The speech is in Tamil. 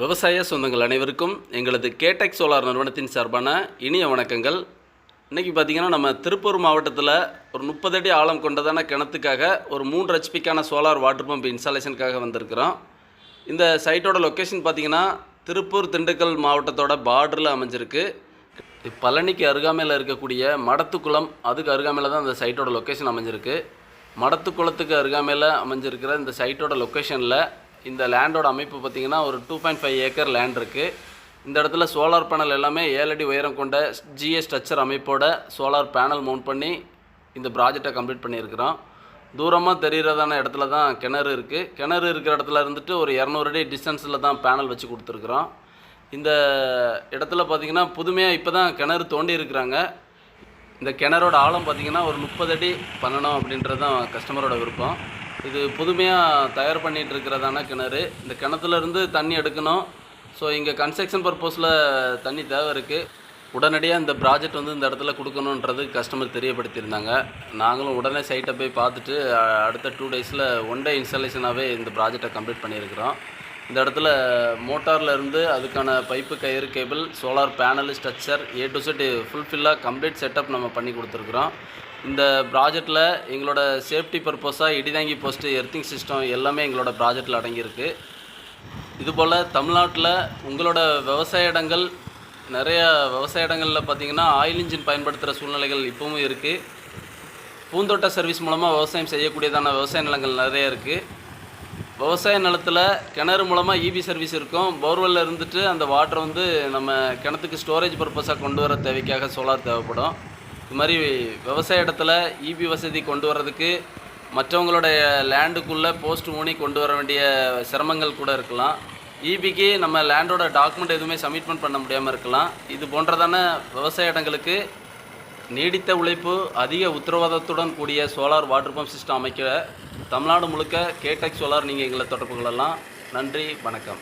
விவசாய சொந்தங்கள் அனைவருக்கும் எங்களது கேடெக் சோலார் நிறுவனத்தின் சார்பான இனிய வணக்கங்கள். இன்றைக்கி பார்த்தீங்கன்னா நம்ம திருப்பூர் மாவட்டத்தில் ஒரு முப்பது அடி ஆழம் கொண்டதான கிணத்துக்காக ஒரு மூன்று ஹெச்பிக்கான சோலார் வாட்டர் பம்ப் இன்ஸ்டாலேஷனுக்காக வந்திருக்கிறோம். இந்த சைட்டோட லொக்கேஷன் பார்த்தீங்கன்னா திருப்பூர் திண்டுக்கல் மாவட்டத்தோட பார்டரில் அமைஞ்சிருக்கு. பழனிக்கு அருகாமையில் இருக்கக்கூடிய மடத்துக்குளம் அதுக்கு அருகாமையில் தான் இந்த சைட்டோட லொக்கேஷன் அமைஞ்சிருக்கு. மடத்துக்குளத்துக்கு அருகாமையில் அமைஞ்சிருக்கிற இந்த சைட்டோட லொக்கேஷனில் இந்த லேண்டோட அமைப்பு பார்த்திங்கன்னா ஒரு two point five acre land இருக்குது இந்த இடத்துல சோலார் பேனல் எல்லாமே ஏழு அடி உயரம் கொண்ட ஜிஎஸ் ஸ்ட்ரக்சர் அமைப்போட சோலார் பேனல் மவுண்ட் பண்ணி இந்த ப்ராஜெக்டை கம்ப்ளீட் பண்ணியிருக்கிறோம். தூரமாக தெரிகிறதான இடத்துல தான் கிணறு இருக்குது கிணறு இருக்கிற இடத்துல இருந்துட்டு ஒரு இரநூறு அடி டிஸ்டன்ஸில் தான் பேனல் வச்சு கொடுத்துருக்குறோம். இந்த இடத்துல பார்த்திங்கன்னா புதுமையாக இப்போ தான் கிணறு தோண்டி இருக்கிறாங்க. இந்த கிணறோட ஆழம் பார்த்திங்கன்னா ஒரு முப்பது அடி பண்ணணும் அப்படின்றது தான் கஸ்டமரோட விருப்பம். இது புதுமையாக தயார் பண்ணிகிட்டு இருக்கிறதான கிணறு. இந்த கிணத்துல இருந்து தண்ணி எடுக்கணும். ஸோ இங்கே கன்ஸ்ட்ரக்ஷன் பர்பஸில் தண்ணி தேவை இருக்குது உடனடியாக இந்த ப்ராஜெக்ட் வந்து இந்த இடத்துல கொடுக்கணுன்றது கஸ்டமர் தெரியப்படுத்தியிருந்தாங்க. நாங்களும் உடனே சைட்டை போய் பார்த்துட்டு அடுத்த டூ டேஸில் ஒன் டே இன்ஸ்டாலேஷனாகவே இந்த ப்ராஜெக்டை கம்ப்ளீட் பண்ணியிருக்கிறோம். இந்த இடத்துல மோட்டார்ல இருந்து அதுக்கான பைப்பு கயிறு cable solar panel structure A to set ஃபுல்ஃபில்லாக complete setup நம்ம பண்ணி கொடுத்துருக்குறோம். இந்த ப்ராஜெக்டில் எங்களோட சேஃப்டி பர்பஸாக இடிதாங்கி போஸ்ட்டு எர்த்திங் சிஸ்டம் எல்லாமே எங்களோட ப்ராஜெக்டில் அடங்கியிருக்கு. இதுபோல் தமிழ்நாட்டில் உங்களோட விவசாய இடங்கள் நிறைய விவசாய இடங்களில் பார்த்தீங்கன்னா ஆயில் இன்ஜின் பயன்படுத்துகிற சூழ்நிலைகள் இப்போவும் இருக்குது பூந்தோட்ட சர்வீஸ் மூலமாக விவசாயம் செய்யக்கூடியதான விவசாய நிலங்கள் நிறைய இருக்குது விவசாய நிலத்தில் கிணறு மூலமாக இபி சர்வீஸ் இருக்கும். போர்வெல்ல இருந்துட்டு அந்த வாட்டரை வந்து நம்ம கிணத்துக்கு ஸ்டோரேஜ் பர்பஸாக கொண்டு வர தேவைக்காக சோலார் தேவைப்படும். இது மாதிரி விவசாய இடத்துல இபி வசதி கொண்டு வர்றதுக்கு மற்றவங்களுடைய லேண்டுக்குள்ளே போஸ்ட் ஊனி கொண்டு வர வேண்டிய சிரமங்கள் கூட இருக்கலாம். இபிக்கு நம்ம லேண்டோட டாக்குமெண்ட் எதுவுமே சப்மிட்மெண்ட் பண்ண முடியாமல் இருக்கலாம். இது போன்றதான விவசாய இடங்களுக்கு நீடித்த உழைப்பு அதிக உத்தரவாதத்துடன் கூடிய சோலார் வாட்டர் பம்ப் சிஸ்டம் அமைக்க தமிழ்நாடு முழுக்க கேடெக் சோலார் நீங்கள் எங்களை தொடர்பு கொள்ளலாம். நன்றி வணக்கம்.